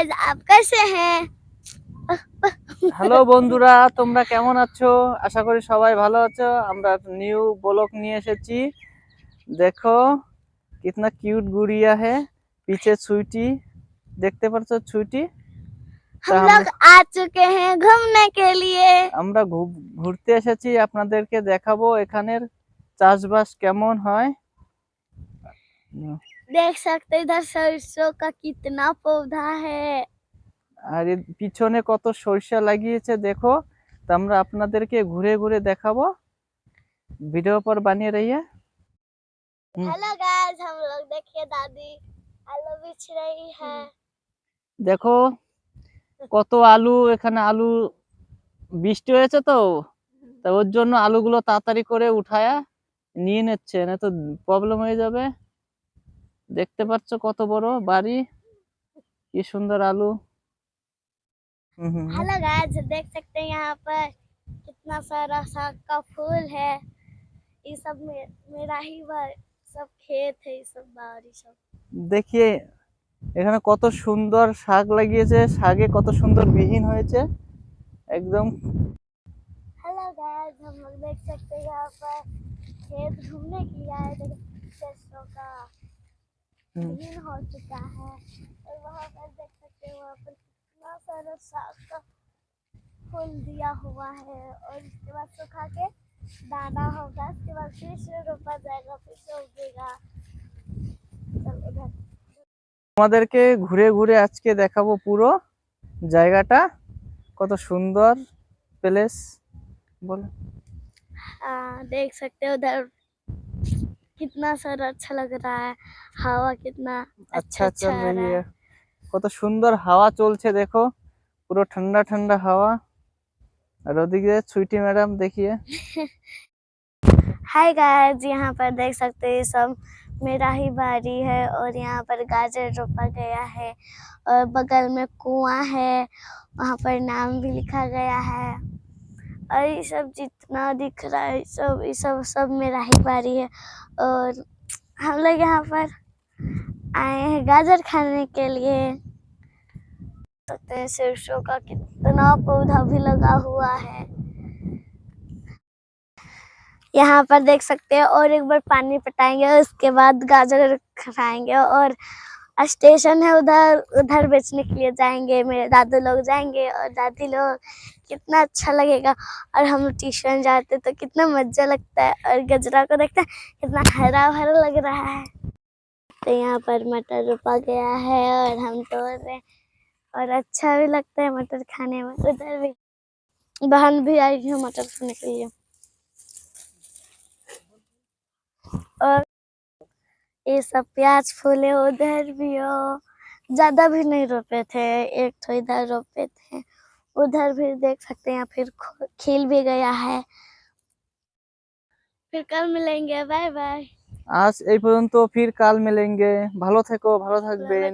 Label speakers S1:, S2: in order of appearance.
S1: Guys आप कैसे हैं
S2: হ্যালো বন্ধুরা তোমরা কেমন আছো আশা করি সবাই ভালো আছো আমরা নিউ ব্লগ নিয়ে এসেছি দেখো কিতনা কিউট গুড়িয়া है पीछे छुईटी দেখতে পাচ্ছ ছুইটি
S1: हम लोग आ चुके हैं घूमने के लिए
S2: আমরা ঘু- ঘুরতে এসেছি আপনাদেরকে দেখাবো এখানের চাষবাস কেমন হয় উম,
S1: देख सकते हैं इधर सरसों का कितना पौधा है
S2: আর এর পিছনে কত সরিষা লাগিয়েছে দেখো তো আমরা আপনাদেরকে ঘুরে ঘুরে দেখাবো ভিডিও पर বানিয়ে रहिए हम्म।
S1: हेलो गाइस हम लोग देखिए दादी आलू बिछ रही है
S2: দেখো কত আলু এখানে আলু বৃষ্টি হয়েছে তো তা ওর জন্য আলুগুলো তাড়াতাড়ি করে উঠায়া নিয়ে নিচ্ছে না তো প্রবলেম হয়ে যাবে দেখতে পাচ্ছ কত বড় বাড়ি কি সুন্দর আলু হুম হুম হুম।
S1: हेलो गाइस देख सकते हैं यहाँ पर कितना सारा साग का फूल है ये सब मे, मेरा ही बार सब खेत है ये सब बाड़ी सब
S2: দেখিয়ে এখানে কত সুন্দর শাক লাগিয়েছে শাকে কত সুন্দর বিহীন হয়েছে একদম
S1: हेलो गाइस हम लोग देख सकते हैं यहाँ पर खेत घूमने के लिए आए थे सरसों का
S2: हम्म।
S1: दिन हो चुका है और वहाँ पर देख सकते हैं वहाँ पर कितना सारा साग का फूल दिया हुआ है और इसके बाद सुखा के दाना होगा इसके बाद फिर से रोपा जाएगा फिर से उगेगा चल उधर
S2: আমাদেরকে ঘুরে ঘুরে আজকে দেখাবো পুরো জায়গাটা কত সুন্দর প্লেস বলো
S1: आ, देख सकते हो उधर कितना सारा अच्छा लग रहा है हवा कितना
S2: আচ্ছা
S1: अच्छा
S2: চল
S1: आ रहा
S2: रही
S1: है
S2: है কত সুন্দর হাওয়া চলছে দেখো পুরো ঠান্ডা ঠান্ডা হাওয়া আর ওদিকে সুইটি ম্যাডাম দেখিয়ে
S1: हाय गाइस यहाँ पर देख सकते हैं सब मेरा ही बाड़ी है और यहाँ पर गाजर रोपा गया है और बगल में कुआं है वहाँ पर नाम भी लिखा गया है और ये सब जितना दिख रहा है सब, ये सब सब मेरा ही बाड़ी है। और हम लोग यहाँ पर आए हैं गाजर खाने के लिए। सकते हैं सरसों का कितना पौधा भी लगा हुआ है। यहाँ पर देख सकते हैं और एक बार पानी पटाएँगे, उसके बाद गाजर खाएँगे और स्टेशन है उधर उधर बेचने के लिए जाएँगे, मेरे दादू लोग जाएँगे और दादी लोग, कितना अच्छा लगेगा। और हम ट्यूशन जाते तो कितना मज़ा लगता है और गजरा को देखते हैं, कितना हरा भरा लग रहा है। तो यहाँ पर मटर रोपा गया है और हम तोड़ रहे हैं। और अच्छा भी लगता है मटर खाने में। उधर भी, बहन भी आई है मटर खाने के लिए और ये सब प्याज फूले उधर भी हो ज्यादा भी नहीं रोपे थे एक तो इधर रोपे थे उधर भी देख सकते हैं फिर खो- खिल भी गया है फिर कल मिलेंगे बाय बाय
S2: আজ এই পর্যন্ত ফির কাল মেলেঙ্গে ভালো থেকো ভালো থাকবেন